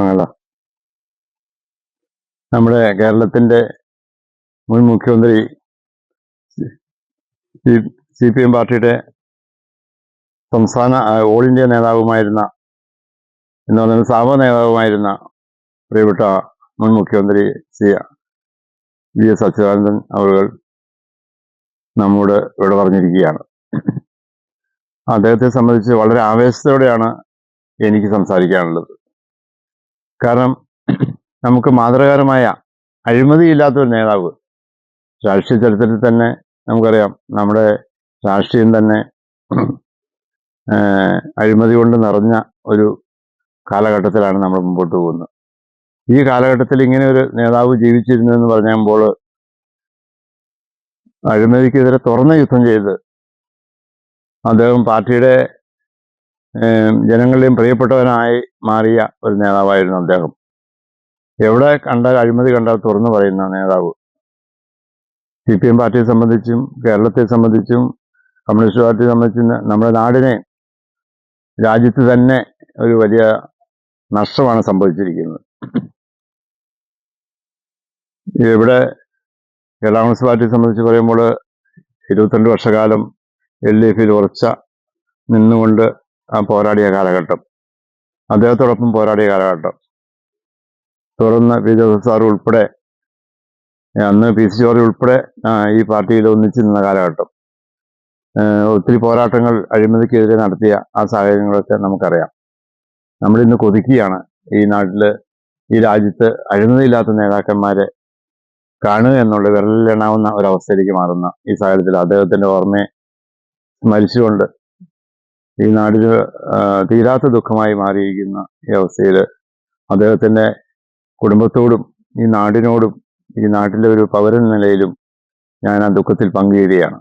ആണല്ലോ നമ്മുടെ കേരളത്തിന്റെ മുൻ മുഖ്യമന്ത്രി സി പി എം പാർട്ടിയുടെ സംസ്ഥാന ഓൾ ഇന്ത്യ നേതാവുമായിരുന്ന എന്ന് പറയുന്നത് സാമ നേതാവുമായിരുന്ന പ്രിയപ്പെട്ട മുൻ മുഖ്യമന്ത്രി സി വി എസ് അച്യുതാനന്ദൻ അവരുകൾ നമ്മോട് ഇവിടെ പറഞ്ഞിരിക്കുകയാണ്. അദ്ദേഹത്തെ സംബന്ധിച്ച് വളരെ ആവേശത്തോടെയാണ് എനിക്ക് സംസാരിക്കാനുള്ളത്. കാരണം നമുക്ക് മാതൃകാരമായ അഴിമതിയില്ലാത്ത ഒരു നേതാവ്. രാഷ്ട്രീയ ചരിത്രത്തിൽ തന്നെ നമുക്കറിയാം. നമ്മുടെ രാഷ്ട്രീയം തന്നെ അഴിമതി കൊണ്ട് നിറഞ്ഞ ഒരു കാലഘട്ടത്തിലാണ് നമ്മൾ മുമ്പോട്ട് പോകുന്നത്. ഈ കാലഘട്ടത്തിൽ ഇങ്ങനെ ഒരു നേതാവ് ജീവിച്ചിരുന്നു എന്ന് പറയുമ്പോൾ അഴിമതിക്കെതിരെ തുറന്ന യുദ്ധം ചെയ്ത് അദ്ദേഹം പാർട്ടിയുടെ ജനങ്ങളുടെയും പ്രിയപ്പെട്ടവനായി മാറിയ ഒരു നേതാവായിരുന്നു അദ്ദേഹം. എവിടെ കണ്ടാൽ അഴിമതി കണ്ടാൽ തുറന്നു പറയുന്ന നേതാവ്. സി പി എം പാർട്ടിയെ സംബന്ധിച്ചും കേരളത്തെ സംബന്ധിച്ചും കമ്മ്യൂണിസ്റ്റ് പാർട്ടിയെ സംബന്ധിച്ചും നമ്മുടെ നാടിനെ രാജ്യത്ത് തന്നെ ഒരു വലിയ നഷ്ടമാണ് സംഭവിച്ചിരിക്കുന്നത്. ഇവിടെ കേരള കോൺഗ്രസ് പാർട്ടിയെ സംബന്ധിച്ച് പറയുമ്പോൾ ഇരുപത്തിരണ്ട് വർഷക്കാലം എൽ ഡി എഫിൽ ഉറച്ച നിന്നുകൊണ്ട് പോരാടിയ കാലഘട്ടം. അദ്ദേഹത്തോടൊപ്പം പോരാടിയ കാലഘട്ടം. തുടർന്ന് പി ജോസഫ് സാർ ഉൾപ്പെടെ അന്ന് പി സി ജോർജ് ഉൾപ്പെടെ ഈ പാർട്ടിയിൽ ഒന്നിച്ചു നിന്ന കാലഘട്ടം. ഒത്തിരി പോരാട്ടങ്ങൾ അഴിമതിക്കെതിരെ നടത്തിയ ആ സാഹചര്യങ്ങളൊക്കെ നമുക്കറിയാം. നമ്മളിന്ന് കൊതിക്കുകയാണ് ഈ നാട്ടിൽ ഈ രാജ്യത്ത് അഴിമതിയില്ലാത്ത നേതാക്കന്മാരെ കാണുക എന്നുള്ള വിരലിലെണ്ണാവുന്ന ഒരവസ്ഥയിലേക്ക് മാറുന്ന ഈ സാഹചര്യത്തിൽ അദ്ദേഹത്തിന്റെ ഓർമ്മയെ സ്മരിച്ചുകൊണ്ട് ഈ നാടിന് തീരാത്ത ദുഃഖമായി മാറിയിരിക്കുന്ന ഈ അവസ്ഥയിൽ അദ്ദേഹത്തിന്റെ കുടുംബത്തോടും ഈ നാടിനോടും ഈ നാട്ടിലെ ഒരു പൗരൻ നിലയിലും ഞാൻ ആ ദുഃഖത്തിൽ പങ്കുചേരുകയാണ്.